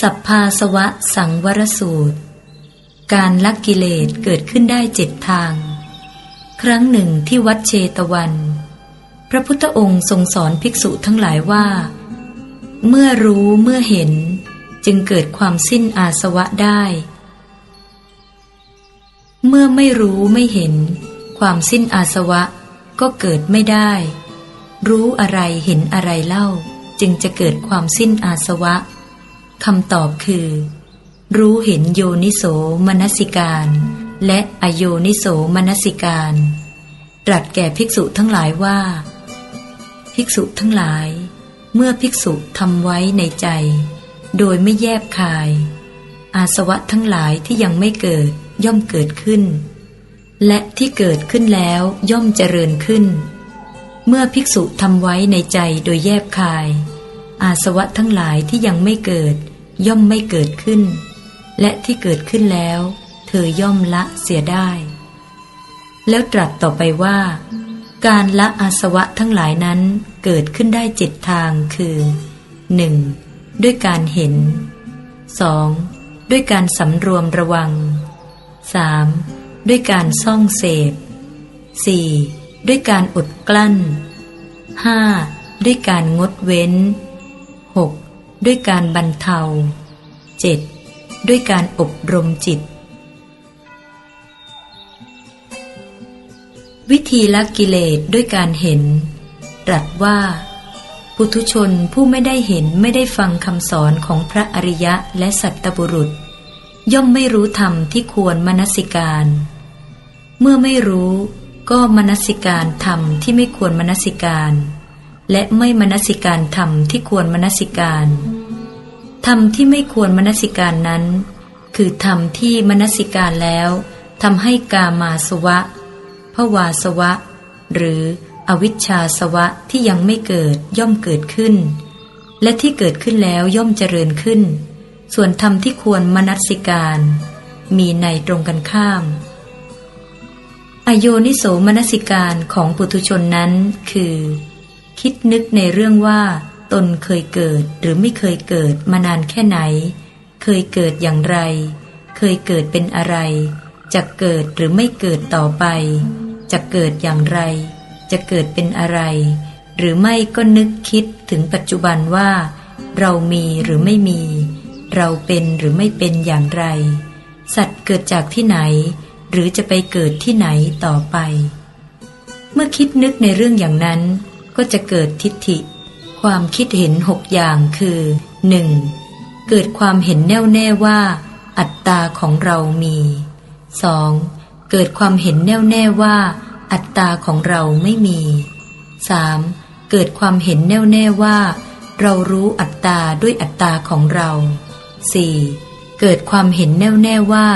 สัพพาสวะสังวรสูตร การลักกิเลสเกิดขึ้นได้เจ็ดทาง ครั้งหนึ่งที่วัดเชตวัน พระพุทธองค์ทรงสอนภิกษุทั้งหลายว่า เมื่อรู้เมื่อเห็นจึงเกิดความสิ้นอาสวะได้ เมื่อไม่รู้ไม่เห็น ความสิ้นอาสวะก็เกิดไม่ได้ รู้อะไรเห็นอะไรเล่า จึงจะเกิดความสิ้นอาสวะคำตอบคือ รู้เห็นโยนิโสมนสิการ และอโยนิโสมนสิการ ตรัสแก่ภิกษุทั้งหลายว่า ภิกษุทั้งหลาย เมื่อภิกษุทำไว้ในใจ โดยไม่แยบคาย อาสวะทั้งหลายที่ยังไม่เกิดย่อมเกิดขึ้น และที่เกิดขึ้นแล้วย่อมเจริญขึ้น เมื่อภิกษุทำไว้ในใจโดยแยบคาย อาสวะทั้งหลายที่ยังไม่เกิด ย่อมไม่เกิดขึ้น และที่เกิดขึ้นแล้ว เธอย่อมละเสียได้ แล้วตรัสต่อไปว่า การละอาสวะทั้งหลายนั้นเกิดขึ้นได้เจ็ดทางคือ 1. ด้วยการเห็น 2. ด้วยการสำรวมระวัง 3. ด้วยการซ่องเสพ 4. ด้วยการอดกลั้น 5. ด้วยการงดเว้น 6. ด้วยการบรรเทา 7. ด้วยการอบรมจิต วิธีละกิเลสด้วยการเห็น ตรัสว่า ปุถุชนผู้ไม่ได้เห็นไม่ได้ฟังคำสอนของพระอริยะและสัตตบุรุษ ย่อมไม่รู้ธรรมที่ควรมนสิการ เมื่อไม่รู้ ก็มนสิการธรรมที่ไม่ควรมนสิการ และไม่มนสิการธรรมที่ควรมนสิการธรรมที่ไม่ควรมนสิการนั้น คือธรรมที่มนสิการแล้วทำให้กามาสวะภวาสวะ หรืออวิชชาสวะที่ยังไม่เกิดย่อมเกิดขึ้น และที่เกิดขึ้นแล้วย่อมเจริญขึ้น ส่วนธรรมที่ควรมนัสิการ มีในตรงกันข้าม อโยนิโสมนสิการของปุถุชนนั้น คือ คิดนึกในเรื่องว่า ตนเคยเกิดหรือไม่เคยเกิดมานานแค่ไหน เคยเกิดอย่างไร เคยเกิดเป็นอะไร จะเกิดหรือไม่เกิดต่อไป จะเกิดอย่างไร จะเกิดเป็นอะไร หรือไม่ก็นึกคิดถึงปัจจุบันว่า เรามีหรือไม่มี เราเป็นหรือไม่เป็นอย่างไร สัตว์เกิดจากที่ไหน หรือจะไปเกิดที่ไหนต่อไป เมื่อคิดนึกในเรื่องอย่างนั้น ก็จะเกิดทิฏฐิ ความคิดเห็นหกอย่างคือ 1. เกิดความเห็นแน่วแน่ว่า อัตตาของเรามี 2. เกิดความเห็นแน่วแน่ว่า อัตตาของเราไม่มี 3. เกิดความเห็นแน่วแน่ว่า เรารู้อัตตาด้วยอัตตาของเรา 4. เกิดความเห็นแน่วแน่ว่า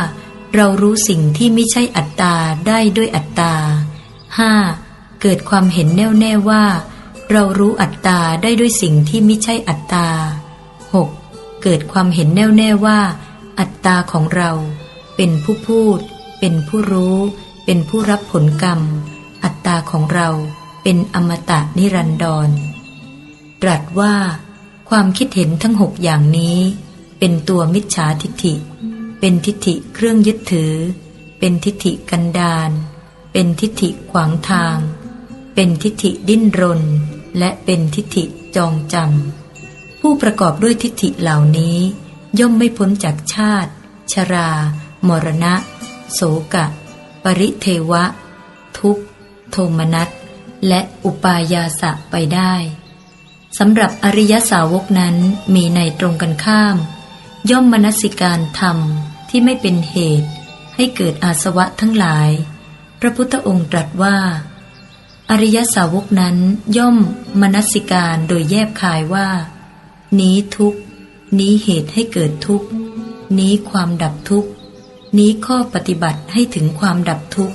เรารู้สิ่งที่ไม่ใช่อัตตาได้ด้วยอัตตา 5. เกิดความเห็นแน่วแน่ว่า เรารู้อัตตาได้ด้วยสิ่งที่ไม่ใช่อัตตา 6. เกิดความเห็นแน่วแน่ว่า อัตตาของเรา เป็นผู้พูด เป็นผู้รู้ เป็นผู้รับผลกรรม อัตตาของเราเป็นอมตะนิรันดร ตรัสว่า ความคิดเห็นทั้งหกอย่างนี้ เป็นตัวมิจฉาทิฏฐิ เป็นทิฏฐิเครื่องยึดถือ เป็นทิฏฐิกันดานเป็นทิฏฐิขวางทาง เป็นทิฏฐิดิ้นรน และเป็นทิฏฐิจองจำผู้ประกอบด้วยทิฏฐิเหล่านี้ ย่อมไม่พ้นจากชาติ ชรา มรณะ โสกะ ปริเทวะ ทุกข์โทมนัสและอุปายาสะไปได้สำหรับอริยสาวกนั้นมีในตรงกันข้าม ย่อมมนสิการธรรม ที่ไม่เป็นเหตุ ให้เกิดอาสวะทั้งหลาย พระพุทธองค์ตรัสว่า อริยสาวกนั้นย่อมมนสิการโดยแยบคายว่า นี้ทุกนี้เหตุให้เกิดทุกนี้ความดับทุกนี้ข้อปฏิบัติให้ถึงความดับทุก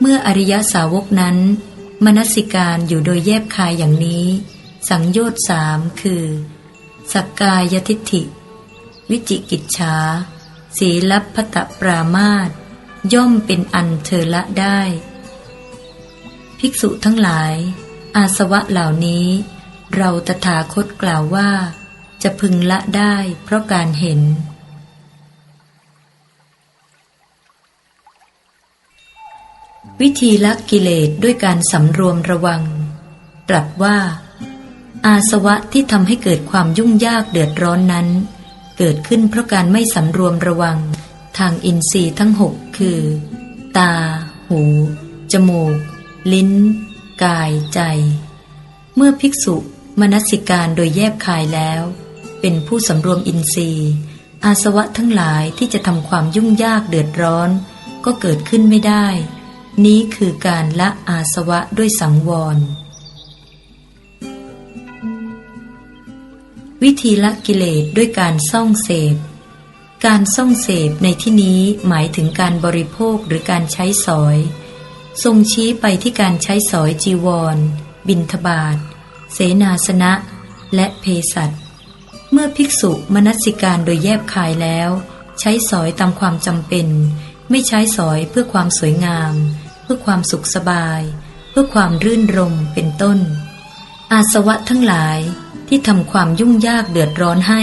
เมื่ออริยสาวกนั้น มนสิการอยู่โดยแยบคายอย่างนี้ สังโยชน์สามคือ สักกายทิฏฐิ วิจิกิจฉา ศีลัพพตปรามาตย่อมเป็นอันเธอละได้ ภิกษุทั้งหลาย อาสวะเหล่านี้ เราตถาคตกล่าวว่าจจะพึงละได้เพราะการเห็น วิธีละกิเลสด้วยการสำรวมระวัง ตรัสว่า อาสวะที่ทำให้เกิดความยุ่งยากเดือดร้อนนั้น เกิดขึ้นเพราะการไม่สำรวมระวัง ทางอินทรีย์ทั้งหกคือ ตา หู จมูก ลิ้น กาย ใจ เมื่อภิกษุมนสิการโดยแยบคายแล้ว เป็นผู้สำรวมอินทรีย์ อาสวะทั้งหลายที่จะทำความยุ่งยากเดือดร้อน ก็เกิดขึ้นไม่ได้ นี้คือการละอาสวะด้วยสังวร วิธีละกิเลสด้วยการซ่องเสพ การซ่องเสพในที่นี้หมายถึงการบริโภคหรือการใช้สอย ทรงชี้ไปที่การใช้สอยจีวร บินทบาทเสนาสนะ และเพสัตเมื่อภิกษุมนัสิการโดยแยบคายแล้ว ใช้สอยตามความจำเป็น ไม่ใช้สอยเพื่อความสวยงาม เพื่อความสุขสบาย เพื่อความรื่นรมเป็นต้น อาสวะทั้งหลาย ที่ทำความยุ่งยากเดือดร้อนให้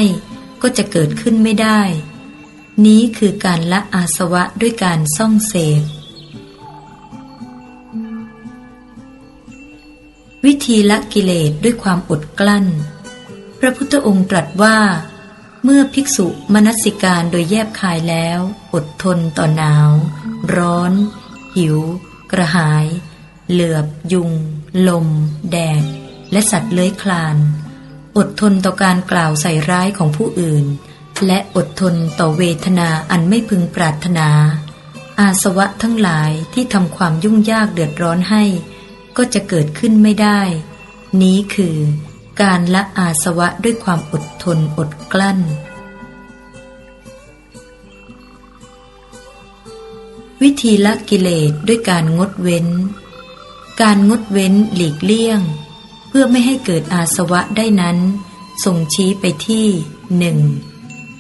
ก็จะเกิดขึ้นไม่ได้ นี้คือการละอาสวะด้วยการซ่องเสพ วิธีละกิเลสด้วยความอดกลั้น พระพุทธองค์ตรัสว่า เมื่อภิกษุมนสิการโดยแยบคายแล้ว อดทนต่อหนาว ร้อน หิว กระหาย เหลือบ ยุง ลม แดดและสัตว์เลื้อยคลาน อดทนต่อการกล่าวใส่ร้ายของผู้อื่น และอดทนต่อเวทนาอันไม่พึงปรารถนา อาสวะทั้งหลายที่ทำความยุ่งยากเดือดร้อนให้ ก็จะเกิดขึ้นไม่ได้ นี้คือการละอาสวะด้วยความอดทนอดกลั้น วิธีละกิเลสด้วยการงดเว้น การงดเว้นหลีกเลี่ยง พื่อไม่ให้เกิดอาสวะได้นั้นส่งชี้ไปที่หนึ่ง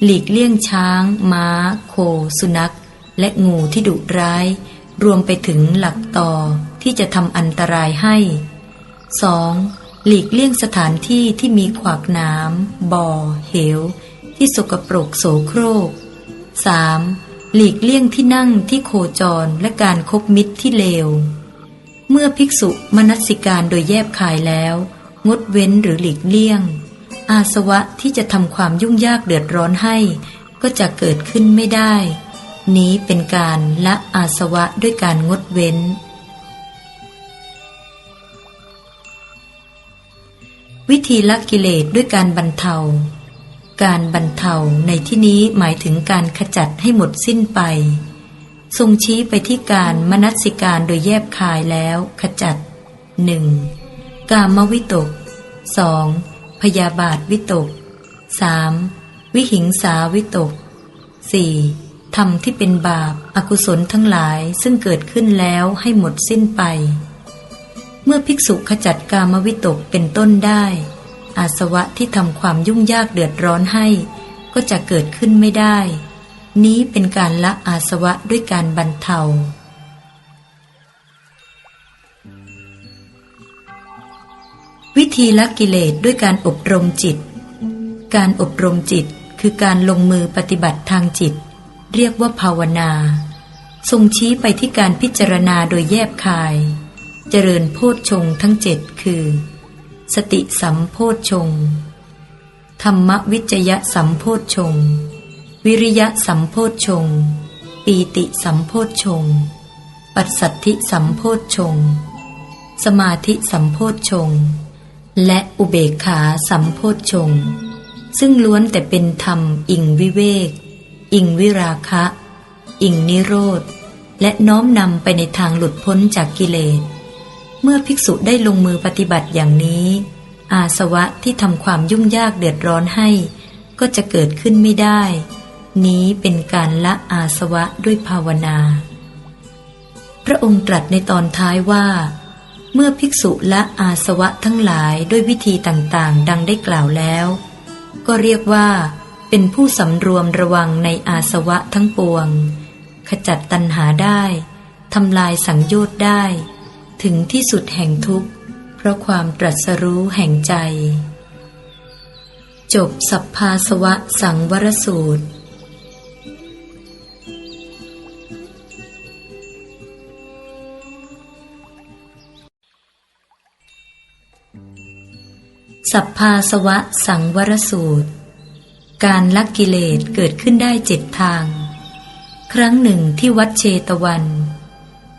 หลีกเลี่ยงช้าง ม้า โค สุนัข และงูที่ดุร้าย รวมไปถึงหลักต่อที่จะทำอันตรายให้ 2. หลีกเลี่ยงสถานที่ที่มีขวากน้ำบ่อ เหว ที่สกปรกโสโครก 3. หลีกเลี่ยงที่นั่งที่โคจรและการคบมิตรที่เลว เมื่อภิกษุมนัสิการโดยแยบคายแล้ว งดเว้นหรือหลีกเลี่ยง อาสวะที่จะทำความยุ่งยากเดือดร้อนให้ ก็จะเกิดขึ้นไม่ได้ นี้เป็นการละอาสวะด้วยการงดเว้น วิธีละกิเลสด้วยการบรรเทา การบรรเทาในที่นี้หมายถึงการขจัดให้หมดสิ้นไป ทรงชี้ไปที่การมนัสิการโดยแยบคายแล้ว ขจัดหนึ่งกามวิตกสองพยาบาทวิตกสามวิหิงสาวิตกสี่ทำที่เป็นบาปอากุศลทั้งหลายซึ่งเกิดขึ้นแล้วให้หมดสิ้นไป เมื่อภิกษุขจัดกามวิตกเป็นต้นได้ อาสวะที่ทำความยุ่งยากเดือดร้อนให้ ก็จะเกิดขึ้นไม่ได้ นี้เป็นการละอาสวะด้วยการบรรเทา วิธีละกิเลสด้วยการอบรมจิต การอบรมจิตคือการลงมือปฏิบัติทางจิต เรียกว่าภาวนาทรงชี้ไปที่การพิจารณาโดยแยบคาย เจริญโพชฌงทั้งเจ็ดคือ สติสัมโพชฌงธรรมวิจยะสัมโพชฌงค์ วิริยะสัมโพชฌงค์ปีติสัมโพชฌงค์ปัสสัทธิสัมโพชฌงค์สมาธิสัมโพชฌงค์และอุเบกขาสัมโพชฌงค์ซึ่งล้วนแต่เป็นธรรมอิงวิเวก อิงวิราคะ อิงนิโรธ และน้อมนำไปในทางหลุดพ้นจากกิเลส เมื่อภิกษุได้ลงมือปฏิบัติอย่างนี้ อาสวะที่ทำความยุ่งยากเดือดร้อนให้ ก็จะเกิดขึ้นไม่ได้ นี้เป็นการละอาสวะด้วยภาวนา พระองค์ตรัสในตอนท้ายว่า เมื่อภิกษุละอาสวะทั้งหลายด้วยวิธีต่างๆ ดังได้กล่าวแล้ว ก็เรียกว่า เป็นผู้สำรวมระวังในอาสวะทั้งปวง ขจัดตัณหาได้ทำลายสังโยชน์ได้ ถึงที่สุดแห่งทุกข์ เพราะความตรัสรู้แห่งใจ จบสัพพาสวะสังวรสูตร สัพพาสวะสังวรสูตร การลักกิเลสเกิดขึ้นได้เจ็ดทาง ครั้งหนึ่งที่วัดเชตวัน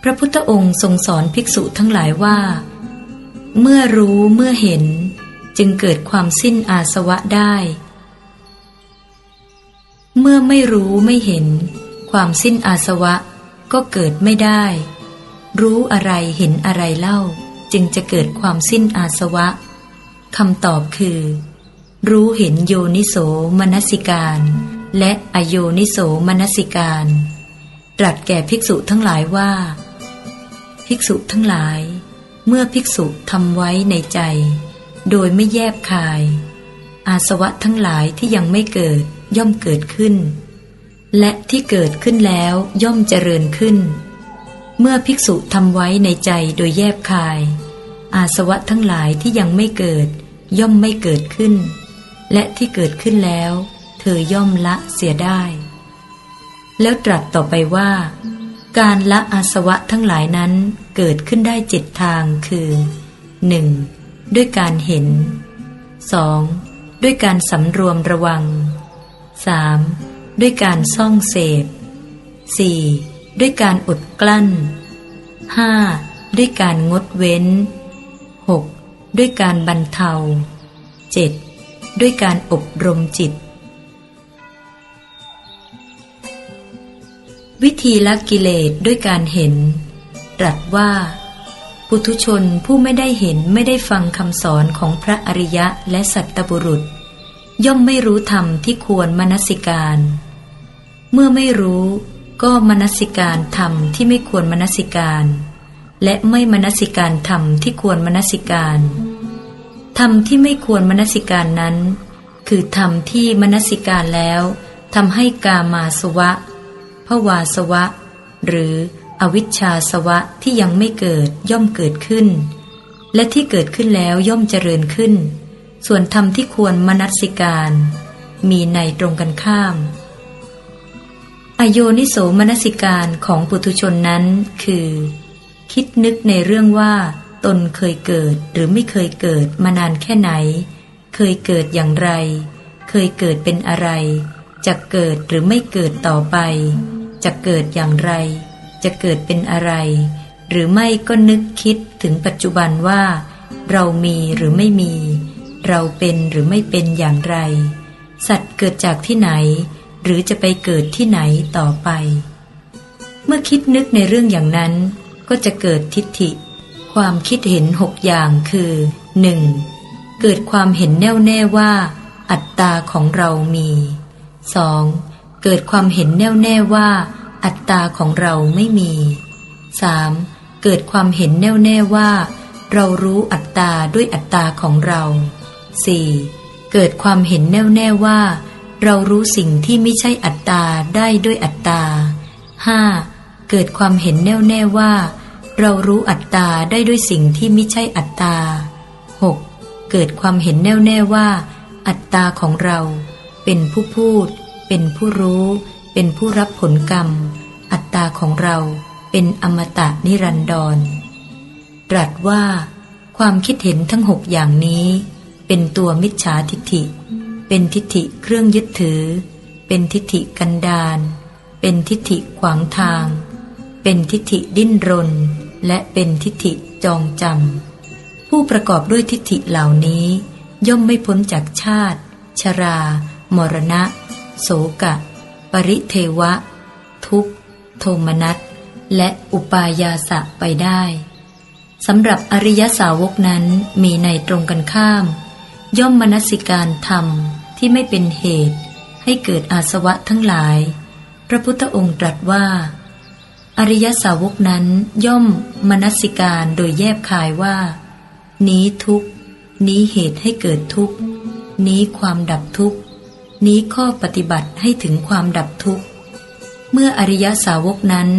พระพุทธองค์ทรงสอนภิกษุทั้งหลายว่า เมื่อรู้เมื่อเห็นจึงเกิดความสิ้นอาสวะได้ เมื่อไม่รู้ไม่เห็น ความสิ้นอาสวะก็เกิดไม่ได้ รู้อะไรเห็นอะไรเล่า จึงจะเกิดความสิ้นอาสวะ คำตอบคือ รู้เห็นโยนิโสมนสิการ และอโยนิโสมนสิการ ตรัสแก่ภิกษุทั้งหลายว่า ภิกษุทั้งหลาย เมื่อภิกษุทำไว้ในใจ โดยไม่แยบคาย อาสวะทั้งหลายที่ยังไม่เกิดย่อมเกิดขึ้น และที่เกิดขึ้นแล้วย่อมเจริญขึ้น เมื่อภิกษุทำไว้ในใจโดยแยบคาย อาสวะทั้งหลายที่ยังไม่เกิด ย่อมไม่เกิดขึ้น และที่เกิดขึ้นแล้ว เธอย่อมละเสียได้ แล้วตรัสต่อไปว่า การละอาสวะทั้งหลายนั้นเกิดขึ้นได้เจ็ดทางคือ 1. ด้วยการเห็น 2. ด้วยการสำรวมระวัง 3. ด้วยการซ่องเสพ 4. ด้วยการอดกลั้น 5. ด้วยการงดเว้น 6. ด้วยการบรรเทา 7. ด้วยการอบรมจิต วิธีละกิเลสด้วยการเห็น ตรัสว่า ปุถุชนผู้ไม่ได้เห็นไม่ได้ฟังคำสอนของพระอริยะและสัตตบุรุษ ย่อมไม่รู้ธรรมที่ควรมนสิการ เมื่อไม่รู้ก็มนสิการธรรมที่ไม่ควรมนสิการ และไม่มนสิการธรรมที่ควรมนสิการธรรมที่ไม่ควรมนสิการนั้น คือธรรมที่มนสิการแล้วทำให้กามาสวะภวาสวะ หรืออวิชชาสวะที่ยังไม่เกิดย่อมเกิดขึ้น และที่เกิดขึ้นแล้วย่อมเจริญขึ้น ส่วนธรรมที่ควรมนัสิการ มีในตรงกันข้าม อโยนิโสมนสิการของปุถุชนนั้นคือ คิดนึกในเรื่องว่า ตนเคยเกิดหรือไม่เคยเกิดมานานแค่ไหน เคยเกิดอย่างไร เคยเกิดเป็นอะไร จะเกิดหรือไม่เกิดต่อไป จะเกิดอย่างไร จะเกิดเป็นอะไร หรือไม่ก็นึกคิดถึงปัจจุบันว่า เรามีหรือไม่มี เราเป็นหรือไม่เป็นอย่างไร สัตว์เกิดจากที่ไหน หรือจะไปเกิดที่ไหนต่อไป เมื่อคิดนึกในเรื่องอย่างนั้น ก็จะเกิดทิฏฐิ ความคิดเห็นหกอย่างคือ 1. เกิดความเห็นแน่วแน่ว่า อัตตาของเรามี 2. เกิดความเห็นแน่วแน่ว่า อัตตาของเราไม่มี 3. เกิดความเห็นแน่วแน่ว่า เรารู้อัตตาด้วยอัตตาของเรา 4. เกิดความเห็นแน่วแน่ว่า เรารู้สิ่งที่ไม่ใช่อัตตาได้ด้วยอัตตา 5. เกิดความเห็นแน่วแน่ว่า เรารู้อัตตาได้ด้วยสิ่งที่ไม่ใช่อัตตา 6. เกิดความเห็นแน่วแน่ว่า อัตตาของเรา เป็นผู้พูด เป็นผู้รู้ เป็นผู้รับผลกรรม อัตตาของเราเป็นอมตะนิรันดร ตรัสว่า ความคิดเห็นทั้งหกอย่างนี้ เป็นตัวมิจฉาทิฏฐิ เป็นทิฏฐิเครื่องยึดถือ เป็นทิฏฐิกันดานเป็นทิฏฐิขวางทาง เป็นทิฏฐิดิ้นรน และเป็นทิฏฐิจองจำผู้ประกอบด้วยทิฏฐิเหล่านี้ ย่อมไม่พ้นจากชาติ ชรา มรณะ โสกะ ปริเทวะ ทุกโทมนัสและอุปายาสะไปได้สำหรับอริยสาวกนั้นมีในตรงกันข้าม ย่อมมนสิการธรรมที่ไม่เป็นเหตุ ให้เกิดอาสวะทั้งหลาย พระพุทธองค์ตรัสว่า อริยสาวกนั้นย่อมมนสิการโดยแยบคายว่า นี้ทุกนี้เหตุให้เกิดทุกนี้ความดับทุกนี้ข้อปฏิบัติให้ถึงความดับทุกเมื่ออริยสาวกนั้น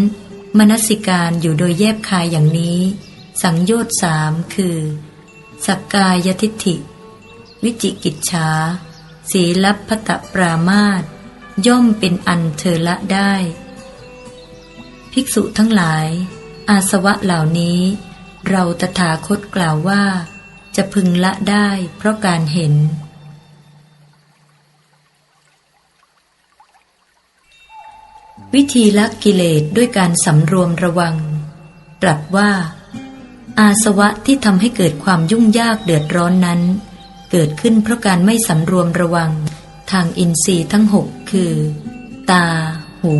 มนสิการอยู่โดยแยบคายอย่างนี้ สังโยชน์สามคือ สักกายทิฏฐิ วิจิกิจฉาศีลพัตปรามาตย่อมเป็นอันเธอละได้ ภิกษุทั้งหลาย อาสวะเหล่านี้ เราตถาคตกล่าวว่า จะพึงละได้เพราะการเห็น วิธีละกิเลสด้วยการสำรวมระวัง ตรัสว่า อาสวะที่ทำให้เกิดความยุ่งยากเดือดร้อนนั้น เกิดขึ้นเพราะการไม่สำรวมระวัง ทางอินทรีย์ทั้งหกคือ ตา หู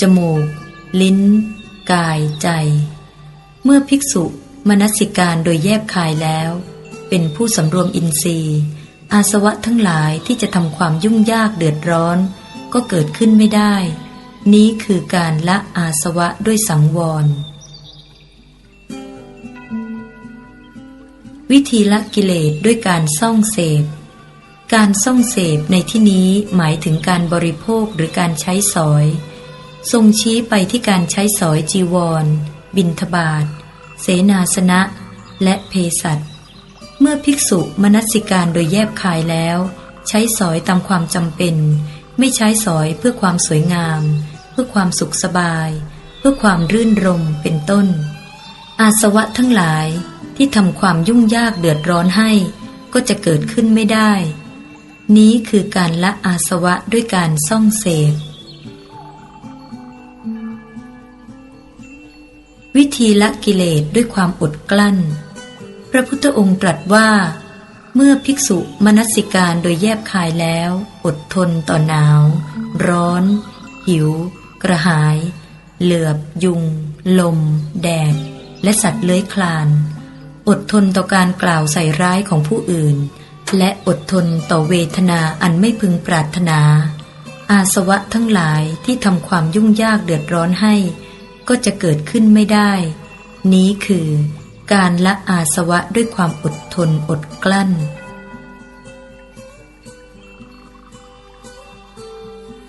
จมูก ลิ้น กายใจ เมื่อภิกษุมนสิการโดยแยบคายแล้ว เป็นผู้สำรวมอินทรีย์ อาสวะทั้งหลายที่จะทำความยุ่งยากเดือดร้อน ก็เกิดขึ้นไม่ได้ นี้คือการละอาสวะด้วยสังวร วิธีละกิเลสด้วยการซ่องเสพ การซ่องเสพในที่นี้หมายถึงการบริโภคหรือการใช้สอย ทรงชี้ไปที่การใช้สอยจีวร บินทบาทเสนาสนะ และเพสัตเมื่อภิกษุมนสิการโดยแยบคายแล้ว ใช้สอยตามความจำเป็น ไม่ใช้สอยเพื่อความสวยงาม เพื่อความสุขสบาย เพื่อความรื่นรมเป็นต้น อาสวะทั้งหลายที่ทำความยุ่งยากเดือดร้อนให้ ก็จะเกิดขึ้นไม่ได้ นี้คือการละอาสวะด้วยการซ่องเสพ วิธีละกิเลสด้วยความอดกลั้น พระพุทธองค์ตรัสว่า เมื่อภิกษุมนสิการโดยแยบคายแล้ว อดทนต่อหนาว ร้อน หิว กระหาย เหลือบ ยุง ลม แดด และสัตว์เลื้อยคลาน อดทนต่อการกล่าวใส่ร้ายของผู้อื่น และอดทนต่อเวทนาอันไม่พึงปรารถนา อาสวะทั้งหลายที่ทำความยุ่งยากเดือดร้อนให้ ก็จะเกิดขึ้นไม่ได้ นี้คือการละอาสวะด้วยความอดทนอดกลั้น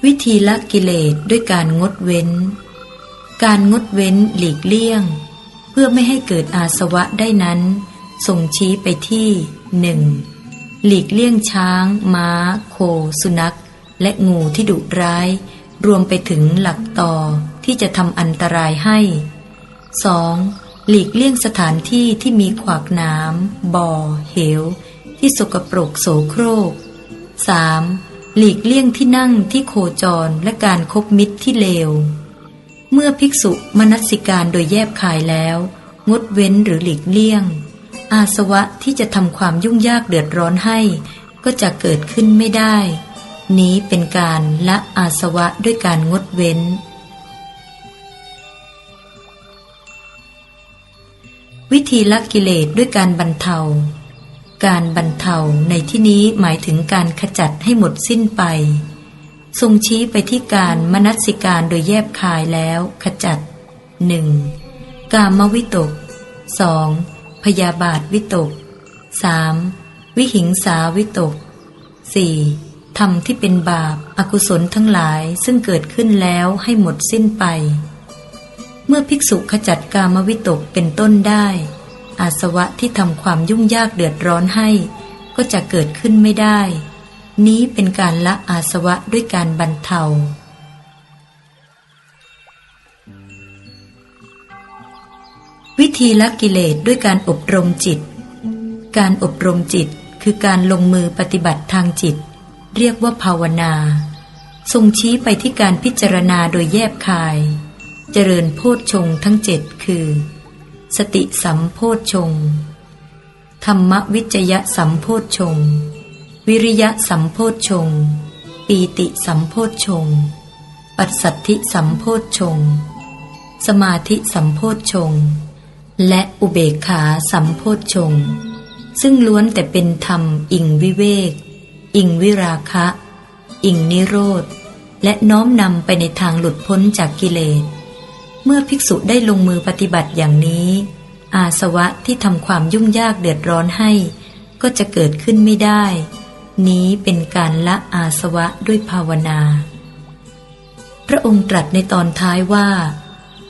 วิธีละกิเลสด้วยการงดเว้น การงดเว้นหลีกเลี่ยง เพื่อไม่ให้เกิดอาสวะได้นั้น ส่งชี้ไปที่หนึ่งหลีกเลี่ยงช้าง ม้า โค สุนัข และงูที่ดุร้าย รวมไปถึงหลักต่อ ที่จะทำอันตรายให้ 2. หลีกเลี่ยงสถานที่ที่มีขวากน้ำบ่อ เหว ที่สกปรกโสโครก 3. หลีกเลี่ยงที่นั่งที่โคจรและการคบมิตรที่เลว เมื่อภิกษุมนัสิการโดยแยบคายแล้ว งดเว้นหรือหลีกเลี่ยง อาสวะที่จะทำความยุ่งยากเดือดร้อนให้ ก็จะเกิดขึ้นไม่ได้ นี้เป็นการละอาสวะด้วยการงดเว้น วิธีละกิเลสด้วยการบรรเทา การบรรเทาในที่นี้หมายถึงการขจัดให้หมดสิ้นไป ทรงชี้ไปที่การมนัสิการโดยแยบคายแล้วขจัดหนึ่งกามวิตกสองพยาบาทวิตกสามวิหิงสาวิตกสี่ธรรมที่เป็นบาปอากุศลทั้งหลายซึ่งเกิดขึ้นแล้วให้หมดสิ้นไป เมื่อภิกษุขจัดกามวิตกเป็นต้นได้ อาสวะที่ทำความยุ่งยากเดือดร้อนให้ ก็จะเกิดขึ้นไม่ได้ นี้เป็นการละอาสวะด้วยการบรรเทา วิธีละกิเลสด้วยการอบรมจิต การอบรมจิตคือการลงมือปฏิบัติทางจิต เรียกว่าภาวนาทรงชี้ไปที่การพิจารณาโดยแยบคาย เจริญโพชฌงทั้งเจ็ดคือ สติสัมโพชฌงธรรมวิจยะสัมโพชฌงวิริยะสัมโพชฌงปีติสัมโพชฌงปัสสัทธิสัมโพชฌงสมาธิสัมโพชฌงและอุเบกขาสัมโพชฌงซึ่งล้วนแต่เป็นธรรมอิงวิเวก อิงวิราคะ อิงนิโรธ และน้อมนำไปในทางหลุดพ้นจากกิเลส เมื่อภิกษุได้ลงมือปฏิบัติอย่างนี้ อาสวะที่ทำความยุ่งยากเดือดร้อนให้ ก็จะเกิดขึ้นไม่ได้ นี้เป็นการละอาสวะด้วยภาวนา พระองค์ตรัสในตอนท้ายว่า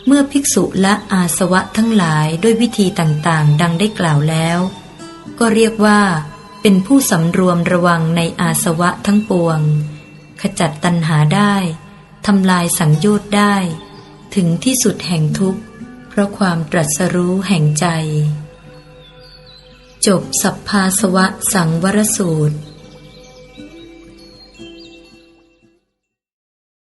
เมื่อภิกษุละอาสวะทั้งหลายด้วยวิธีต่างๆ ดังได้กล่าวแล้ว ก็เรียกว่า เป็นผู้สำรวมระวังในอาสวะทั้งปวง ขจัดตัณหาได้ทำลายสังโยชน์ได้ ถึงที่สุดแห่งทุกข์ เพราะความตรัสรู้แห่งใจ จบสัพพาสวะสังวรสูตร